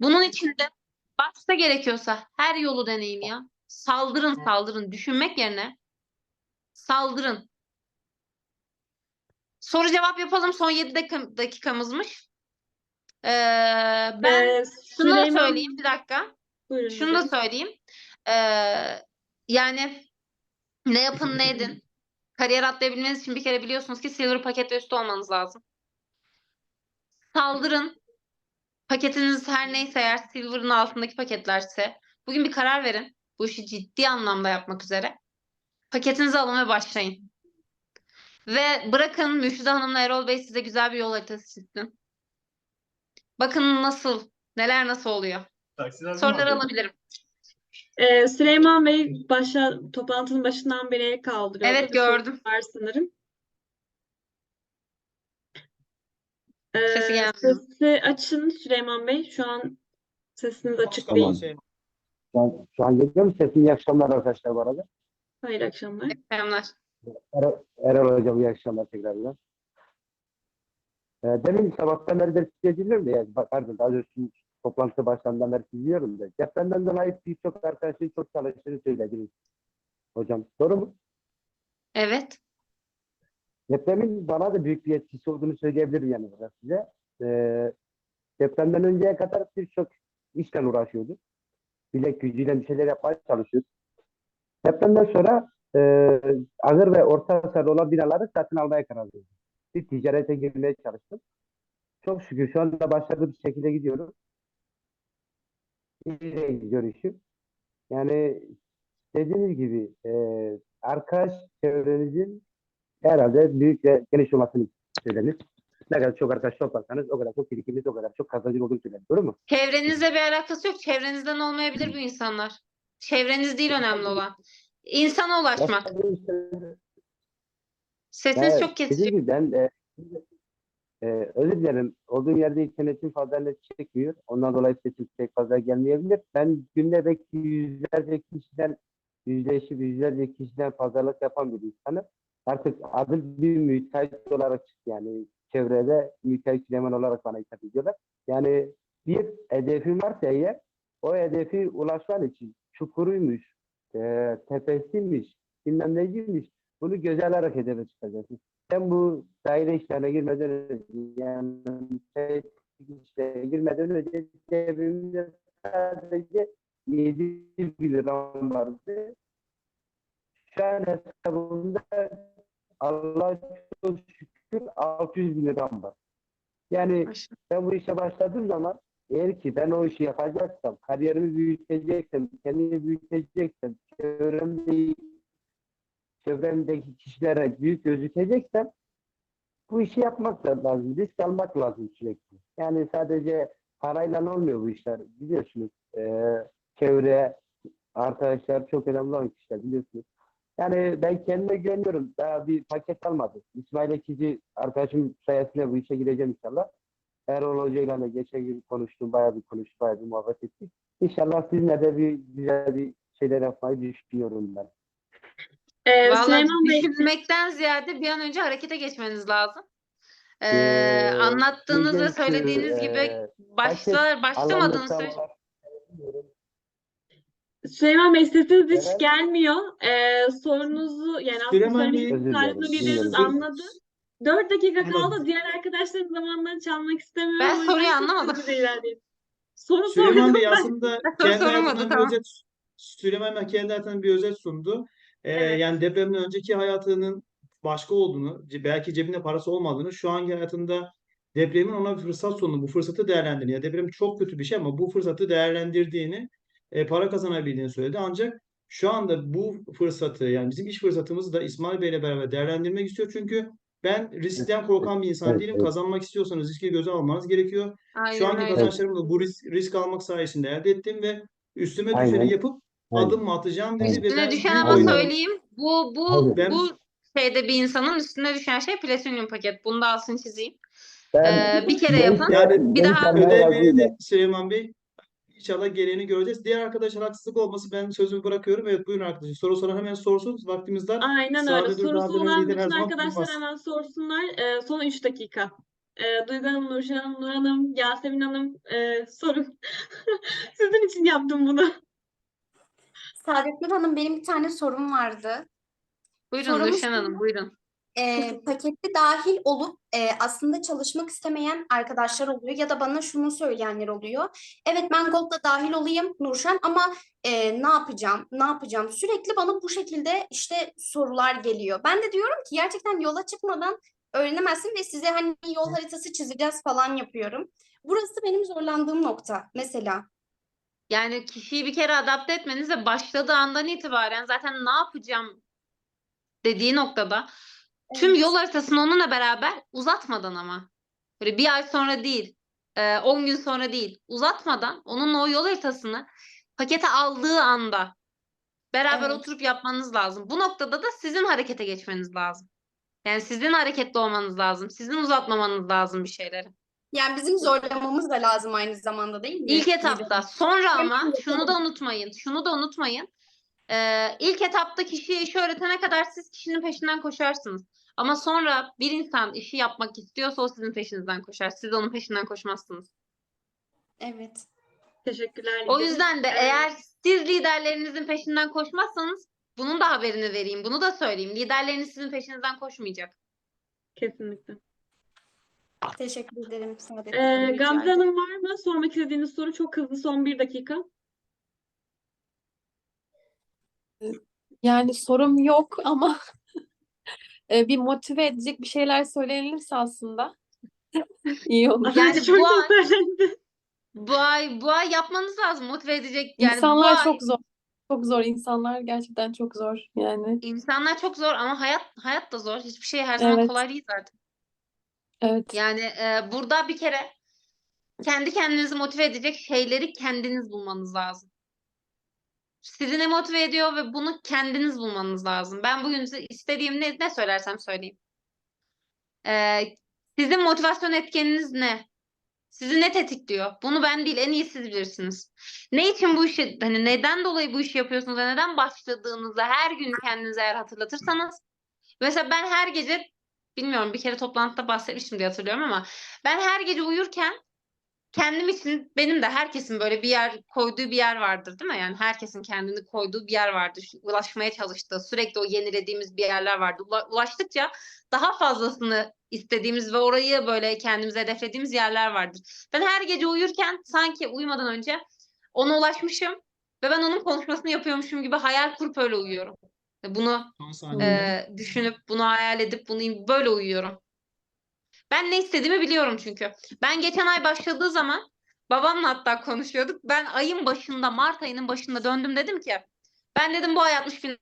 Bunun için de başta gerekiyorsa her yolu deneyin ya. Saldırın saldırın. Düşünmek yerine saldırın. Soru cevap yapalım. Son 7 dakika, dakikamızmış. Ee, ben Ee, şunu da Süleyman, söyleyeyim bir dakika. buyurun Şunu da hocam. söyleyeyim. Ee, yani ne yapın ne edin. Kariyer atlayabilmeniz için bir kere biliyorsunuz ki silver paket ve üstü olmanız lazım. Saldırın. Paketiniz her neyse eğer silver'ın altındaki paketlerse bugün bir karar verin. Bu işi ciddi anlamda yapmak üzere. Paketinizi alın ve başlayın. Ve bırakın Mürşide Hanım'la Erol Bey size güzel bir yol haritası çizsin. Bakın nasıl, neler nasıl oluyor. Taksiler Soruları alabilirim. Ee, Süleyman Bey başla, toplantının başından beri el kaldırıyordu. Evet gördüm. Var sanırım. Sesi Ee, gelmiyor. sesi açın Süleyman Bey. Şu an sesiniz açık Tamam. değil. Şu an, şu an geliyor mu sesim? İyi akşamlar arkadaşlar bu arada. Hayırlı akşamlar. Selamlar. Erol, Erol Hocam iyi akşamlar tekrardan. Ee, demin sabahtan beri ders dinliyorum da yani bak, pardon daha doğrusu toplantı başlandığından beri dinliyorum da. Depremden dolayı birçok arkadaşın çok çalıştığını söylediniz. Hocam doğru mu? Evet. Depremin bana da büyük bir etkisi olduğunu söyleyebilirim yani burada size. Ee, depremden önceye kadar birçok işle uğraşıyordu. Bilek gücüyle bir şeyler yapmaya çalışıyordu. Depremden sonra e, ağır ve orta hasarlı olan binaları satın almaya karar verdim. Bir ticarete girmeye çalıştım. Çok şükür şu anda başarılı bir şekilde gidiyorum. İyi işim. Yani dediğiniz gibi e, arkadaş çevrenizin herhalde büyük ve geniş olmasını söylenir. Ne kadar çok arkadaş toplarsanız o kadar çok birikiminiz o kadar çok kazancın olduğunu söylenir. Doğru mu? Çevrenizle bir alakası yok. Çevrenizden olmayabilir bu insanlar. Çevreniz değil önemli olan. İnsana ulaşmak. Sesiniz Evet, çok kesici. gibi ben e, e, özür dilerim. Olduğum yerde internetim fazla çekmiyor. Ondan dolayı sesim pek fazla gelmeyebilir. Ben günde belki yüzlerce kişiden yüzleşip yüzlerce kişiden fazlalık yapan bir insanım. Artık adım bir müteahhit olarak çıktı yani çevrede müteahhit Süleyman olarak bana hitap ediyorlar. Yani bir hedefim varsa eğer o hedefi ulaşman için çukuruymuş, e, tepesiymiş, bilmem neciymiş bunu göze alarak hedefe çıkacaksın. Ben bu daire işlerine girmeden önce yani teknik işlere girmeden önce cebimde sadece 7 bin liram vardı. Şu an hesabımda Allah çok şükür 600 bin liram var. Yani ben bu işe başladığım zaman eğer ki ben o işi yapacaksam, kariyerimi büyüteceksem, kendimi büyüteceksem, çevremde, çevremdeki kişilere büyük gözükeceksem bu işi yapmak lazım. Risk almak lazım sürekli. Yani sadece parayla olmuyor bu işler. Biliyorsunuz eee, çevre, arkadaşlar çok önemli olan kişiler biliyorsunuz. Yani ben kendime güveniyorum. Daha bir paket almadım. İsmail Ekici arkadaşım sayesinde bu işe gireceğim inşallah. Erol Hoca'yla da geçen gün konuştum. Bayağı bir konuştuk, bayağı bir muhabbet ettik. İnşallah sizinle de bir güzel bir şeyler yapmayı düşünüyorum ben. Ee, Vallahi Süleyman Bey, düşünmekten ziyade bir an önce harekete geçmeniz lazım. Ee, Ee, anlattığınız ve söylediğiniz gibi eee, başla, başlamadığınız sürece Süleyman Bey sesiniz hiç Evet. gelmiyor. Ee, sorunuzu yani aslında dinliyorum. anladı. 4 dakika Evet. kaldı. Diğer arkadaşların zamanlarını çalmak istemiyorum. Ben soruyu çok anlamadım. Soru Süleyman Bey aslında kendi hayatından bir tamam. özet Süleyman Bey kendi hayatından bir özet sundu. Ee, Evet. yani depremden önceki hayatının başka olduğunu, belki cebinde parası olmadığını, şu anki hayatında depremin ona bir fırsat sunduğunu, bu fırsatı değerlendirdiğini, ya deprem çok kötü bir şey ama bu fırsatı değerlendirdiğini, e, para kazanabildiğini söyledi. Ancak şu anda bu fırsatı, yani bizim iş fırsatımızı da İsmail Bey ile beraber değerlendirmek istiyor. Çünkü ben riskten korkan bir insan değilim. Kazanmak istiyorsanız riski göze almanız gerekiyor. Şu Aynen anki öyle. kazançlarımı da bu risk, risk almak sayesinde elde ettim ve üstüme düşeni yapıp Aynen. adım mı atacağım dedi Üstüne düşen ama oynadım. söyleyeyim. Bu bu. Ben- bu şeyde bir insanın üstüne düşen şey platinyum paket. Bunu da altını çizeyim. Ben- Ee, bir kere ben- yapın. Yani Bir daha- kendime Ödev razıyım verildi Süleyman Bey. İnşallah gereğini göreceğiz. Diğer arkadaşlar haksızlık olması ben sözümü bırakıyorum. Evet buyurun arkadaşlar. Soru soran hemen sorsun. Vaktimiz dar. Aynen öyle. Sorusu olan bütün arkadaşlar hemen sorsunlar. Ee, son 3 dakika. Ee, Duygu Hanım, Nurşen Hanım, Nur Hanım, Yasemin Hanım e, sorun. için yaptım bunu. Saadettin Hanım benim bir tane sorum vardı. Buyurun Sorumuz Gülşen Hanım, buyurun. Ee, pakette dahil olup e, aslında çalışmak istemeyen arkadaşlar oluyor ya da bana şunu söyleyenler oluyor. Evet ben Gold'da dahil olayım Nurşen ama e, ne yapacağım, ne yapacağım? Sürekli bana bu şekilde işte sorular geliyor. Ben de diyorum ki gerçekten yola çıkmadan öğrenemezsin ve size hani yol haritası çizeceğiz falan yapıyorum. Burası benim zorlandığım nokta mesela. Yani kişiyi bir kere adapte etmeniz ve başladığı andan itibaren zaten ne yapacağım dediği noktada tüm Evet. yol haritasını onunla beraber uzatmadan ama. Böyle bir ay sonra değil, e, 10 gün sonra değil, uzatmadan onunla o yol haritasını pakete aldığı anda beraber Evet. oturup yapmanız lazım. Bu noktada da sizin harekete geçmeniz lazım. Yani sizin hareketli olmanız lazım. Sizin uzatmamanız lazım bir şeyleri. Yani bizim zorlamamız da lazım aynı zamanda değil mi? İlk etapta. Sonra ama şunu da unutmayın. Şunu da unutmayın. Ee, ilk etapta kişiye işi öğretene kadar siz kişinin peşinden koşarsınız. Ama sonra bir insan işi yapmak istiyorsa o sizin peşinizden koşar. Siz onun peşinden koşmazsınız. Evet. Teşekkürler. O yüzden de Evet. eğer siz liderlerinizin peşinden koşmazsanız bunun da haberini vereyim. Bunu da söyleyeyim. Liderleriniz sizin peşinizden koşmayacak. Kesinlikle. Teşekkür ederim Saadettin Ee, Gamze. Hanım var mı? Sormak istediğiniz soru çok hızlı son bir dakika. Yani sorum yok ama e, bir motive edecek bir şeyler söylenirse aslında iyi olur. Yani çok bu çok an-. Bu ay bu ay yapmanız lazım. Motive edecek. Yani bu İnsanlar ay- çok zor. Çok zor. İnsanlar gerçekten çok zor. Yani İnsanlar çok zor ama hayat hayat da zor. Hiçbir şey her zaman Evet. kolay değil zaten. evet. Yani e, burada bir kere kendi kendinizi motive edecek şeyleri kendiniz bulmanız lazım. Sizi ne motive ediyor ve bunu kendiniz bulmanız lazım. Ben bugün size istediğim ne, ne söylersem söyleyeyim. E, sizin motivasyon etkeniniz ne? Sizi ne tetikliyor? Bunu ben değil, en iyi siz bilirsiniz. Ne için bu işi, hani neden dolayı bu işi yapıyorsunuz ve neden başladığınızda her gün kendinize eğer hatırlatırsanız. Mesela ben her gece, bilmiyorum bir kere toplantıda bahsetmiştim diye hatırlıyorum ama ben her gece uyurken kendim için benim de herkesin böyle bir yer koyduğu bir yer vardır değil mi? Yani herkesin kendini koyduğu bir yer vardır. Ulaşmaya çalıştığı, sürekli o yenilediğimiz bir yerler vardı. Ula- Ulaştıkça daha fazlasını istediğimiz ve orayı böyle kendimize hedeflediğimiz yerler vardır. Ben her gece uyurken sanki uyumadan önce ona ulaşmışım ve ben onun konuşmasını yapıyormuşum gibi hayal kurup öyle uyuyorum. Bunu e, düşünüp, bunu hayal edip, bunu böyle uyuyorum. Ben ne istediğimi biliyorum çünkü. Ben geçen ay başladığı zaman babamla hatta konuşuyorduk. Ben ayın başında, Mart ayının başında döndüm dedim ki ben dedim bu ay 60 bin